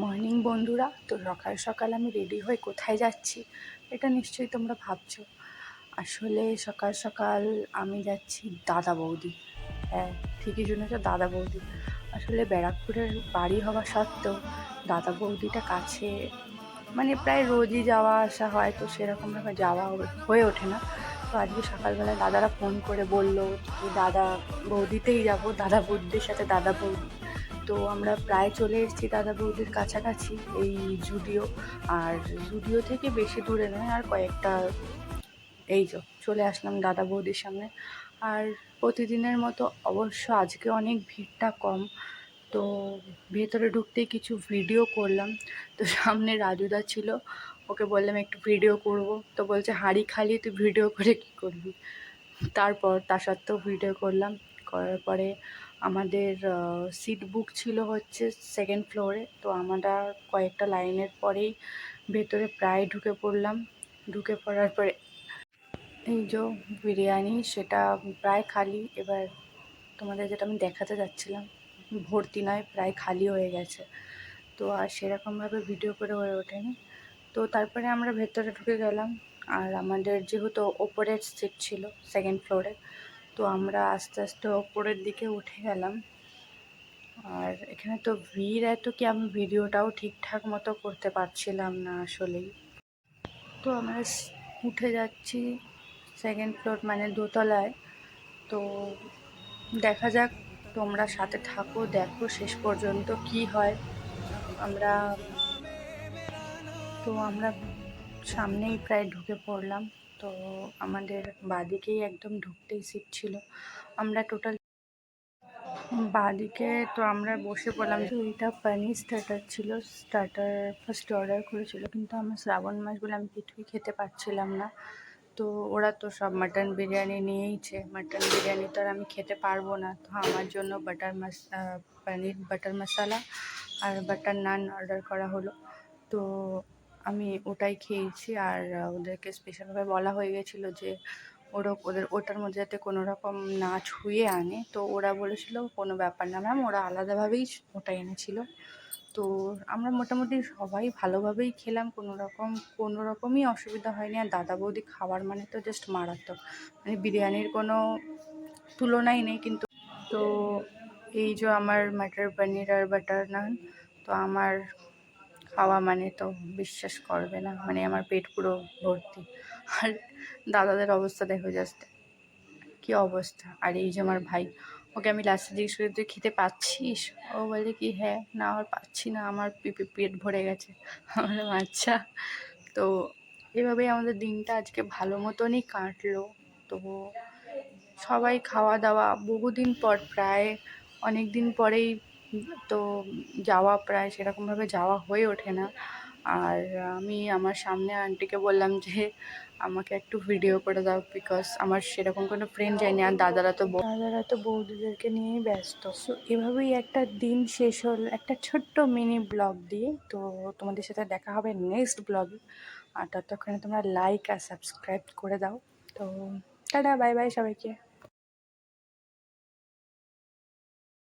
Morning বন্ধুরা। তো সকাল সকাল আমি রেডি হয়ে কোথায় যাচ্ছি, এটা নিশ্চয়ই তোমরা ভাবছ। আসলে সকাল সকাল আমি যাচ্ছি দাদা বৌদি। হ্যাঁ ঠিকই শুনেছো, দাদা বৌদি। আসলে ব্যারাকপুরের বাড়ি হওয়া সত্ত্বেও দাদা বৌদিটা কাছে মানে প্রায় রোজই যাওয়া আসা হয়, তো সেরকমভাবে যাওয়া হয়ে- ওঠে না। তো আজকে সকালবেলা দাদারা ফোন করে বলল যে, দাদা বৌদিতেই যাব, দাদা বৌদিদের সাথে দাদা বৌদি। তো আমরা প্রায় চলে এসেছি দাদা বৌদির কাছাকাছি এই জুডিও। আর জুডিও থেকে বেশি দূরে নয়, আর কয়েকটা এই তো চলে আসলাম দাদা বৌদির সামনে। আর প্রতিদিনের মতো অবশ্য আজকে অনেক ভিড়টা কম। তো ভেতরে ঢুকতেই কিছু ভিডিও করলাম। তো সামনে রাজুদা ছিল, ওকে বললাম, একটু ভিডিও করব। তো বলছে, হাঁড়ি খালি, তুই ভিডিও করে কী করবি? তারপর তার সত্ত্বেও ভিডিও করলাম। করার পরে আমাদের সিট বুক ছিল হচ্ছে সেকেন্ড ফ্লোরে তো আমরা কয়েকটা লাইনের পরেই ভেতরে প্রায় ঢুকে পড়লাম। ঢুকে পড়ার পরে এই যে বিরিয়ানি, সেটা প্রায় খালি। এবার তোমাদের যেটা আমি দেখাতে যাচ্ছিলাম ভর্তি নয়, প্রায় খালি হয়ে গেছে। তো আর সেরকমভাবে ভিডিও করে হয়ে ওঠেনি। তো তারপরে আমরা ভেতরে ঢুকে গেলাম। আর আমাদের যেহেতু ওপরের সিট ছিল সেকেন্ড ফ্লোরে তো আমরা আস্তে আস্তে ওপরের দিকে উঠে গেলাম। আর এখানে তো ভিড় এত কি আমি ভিডিওটাও ঠিকঠাক মতো করতে পারছিলাম না আসলেই। তো আমরা উঠে যাচ্ছি সেকেন্ড ফ্লোর মানে দোতলায়। তো দেখা যাক তোমরা সাথে থাকো, দেখো শেষ পর্যন্ত কি হয়। আমরা, তো আমরা সামনেই প্রায় ঢুকে পড়লাম। তো আমাদের বাদিকেই একদম ঢুকতেই সিট ছিল। আমরা টোটাল বাদিকে, তো আমরা বসে পড়লাম। তো এটা পানির স্টার্টার ছিল স্টার্টার ফার্স্ট অর্ডার করেছিল। কিন্তু আমার শ্রাবণ মাস বলে আমি কিছুই খেতে পারছিলাম না। তো ওরা তো সব মাটন বিরিয়ানি নিয়েইছে মাটন বিরিয়ানি তো আর আমি খেতে পারব না। তো আমার জন্য বাটার মাস পনির বাটার মশালা আর বাটার নান অর্ডার করা হলো। তো আমি ওটাই খেয়েছি আর ওদেরকে স্পেশালভাবে বলা হয়ে গেছিল যে ওরা ওদের, ওটার মধ্যে যাতে কোনো রকম না ছুঁয়ে আনে। তো ওরা বলেছিল কোনো ব্যাপার না ম্যাম, ওরা আলাদাভাবেই ওটা এনেছিল। তো আমরা মোটামুটি সবাই ভালোভাবেই খেলাম, কোনো রকম, কোনো রকমই অসুবিধা হয়নি। আর দাদা বৌদি খাবার মানে তো জাস্ট মারাত্মক। মানে বিরিয়ানির কোনো তুলনাই নেই কিন্তু। তো এই যে আমার মাটার পনির আর বাটার নান তো আমার খাওয়া মানে তো বিশ্বাস করবে না। মানে আমার পেট পুরো ভর্তি। আর দাদাদের অবস্থা দেখো জাস্ট কি অবস্থা। আর এই যে আমার ভাই, ওকে আমি লাস্টে জিজ্ঞেস করি, তুই খেতে পাচ্ছিস? ও বলে কি হ্যাঁ না, আর পাচ্ছি না, আমার পেট ভরে গেছে। আমি বললাম আচ্ছা। তো এভাবেই আমাদের দিনটা আজকে ভালো মতনই কাটলো। তো সবাই খাওয়া দাওয়া, বহুদিন পর প্রায় অনেক দিন পরেই তো যাওয়া প্রায় সেরকমভাবে যাওয়া হয়ে ওঠে না। আর আমি আমার সামনে আন্টিকে বললাম যে, আমাকে একটু ভিডিও করে দাও বিকজ আমার সেরকম কোনো ফ্রেন্ড যায়নি আর দাদারা তো দাদারা তো বৌদিদেরকে নিয়েই ব্যস্ত। সো এভাবেই একটা দিন শেষ হল, একটা ছোট্ট মিনি ব্লগ দিয়ে। তো তোমাদের সাথে দেখা হবে নেক্সট ব্লগে আর ততক্ষণে তোমরা লাইক আর সাবস্ক্রাইব করে দাও। তো, টাটা বাই বাই সবাইকে।